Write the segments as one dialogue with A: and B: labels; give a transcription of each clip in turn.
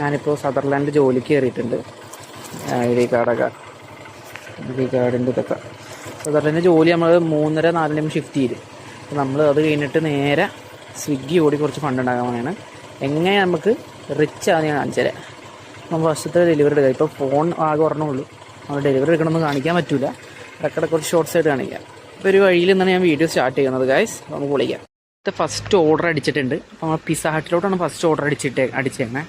A: ഞാനിപ്പോൾ സദർലാൻഡ് ജോലിക്ക് കയറിയിട്ടുണ്ട് ഐ ഡി കാർഡൊക്കെ ഐ ഡി കാർഡിന്റെ ഇതൊക്കെ. സദർലാൻഡ് ജോലി നമ്മൾ മൂന്നര നാലിനും ഷിഫ്റ്റ് അപ്പോൾ നമ്മൾ അത് കഴിഞ്ഞിട്ട് നേരെ സ്വിഗ്ഗി ഓടി കുറച്ച് ഫണ്ട് ഉണ്ടാക്കാൻ വേണ്ടിയാണ് എങ്ങനെ നമുക്ക് റിച്ച് ആകുന്ന ഞാൻ കാണിച്ചാൽ നമ്മൾ ഫസ്റ്റത്തെ ഡെലിവറി എടുക്കാം. ഇപ്പോൾ ഫോൺ ആകെ ഒരെണ്ണമുള്ളൂ നമ്മൾ ഡെലിവറി എടുക്കണമെന്ന് കാണിക്കാൻ പറ്റില്ല ഇടയ്ക്കിടെ കുറച്ച് ഷോർട്ട്സ് ആയിട്ട് കാണിക്കാം. ഇപ്പോൾ ഒരു വഴിയിൽ നിന്നാണ് ഞാൻ വീഡിയോ സ്റ്റാർട്ട് ചെയ്യുന്നത് ഗായ്സ് നമുക്ക് വിളിക്കാം ഫസ്റ്റ് ഓർഡർ അടിച്ചിട്ടുണ്ട്. അപ്പോൾ നമ്മൾ പിസ്സ ഹട്ടിലോട്ടാണ് ഫസ്റ്റ് ഓർഡർ അടിച്ചിട്ട് അടിച്ചേക്കണേ.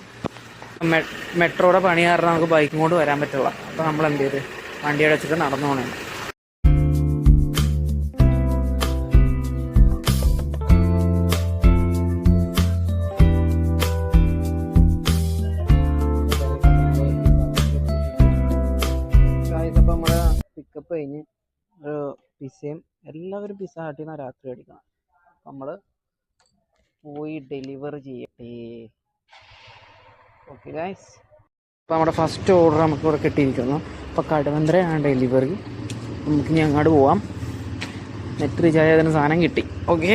A: മെട്രോയുടെ പണി കാരണം നമുക്ക് ബൈക്കും കൊണ്ട് വരാൻ പറ്റില്ല. അപ്പോൾ നമ്മൾ എന്ത് ചെയ്ത്? വണ്ടി അടച്ചിട്ട് നടന്നു പിക്കപ്പ് കഴിഞ്ഞ് ഒരു പിസയും എല്ലാവരും പിസ ഹട്ടിൽ നിന്നാണ് രാത്രി അടിക്കണം നമ്മൾ പോയി ഡെലിവറി ചെയ്യട്ടെ. ഓക്കെ ഗൈസ് അപ്പോൾ നമ്മുടെ ഫസ്റ്റ് ഓർഡർ നമുക്ക് ഇവിടെ കിട്ടിയിരിക്കുന്നു. അപ്പോൾ കടവന്ത്രയാണ് ഡെലിവറി നമുക്ക് ഇനി അങ്ങോട്ട് പോവാം. നെറ്റ് റീചാർജ് ചെയ്തതിന് സാധനം കിട്ടി. ഓക്കെ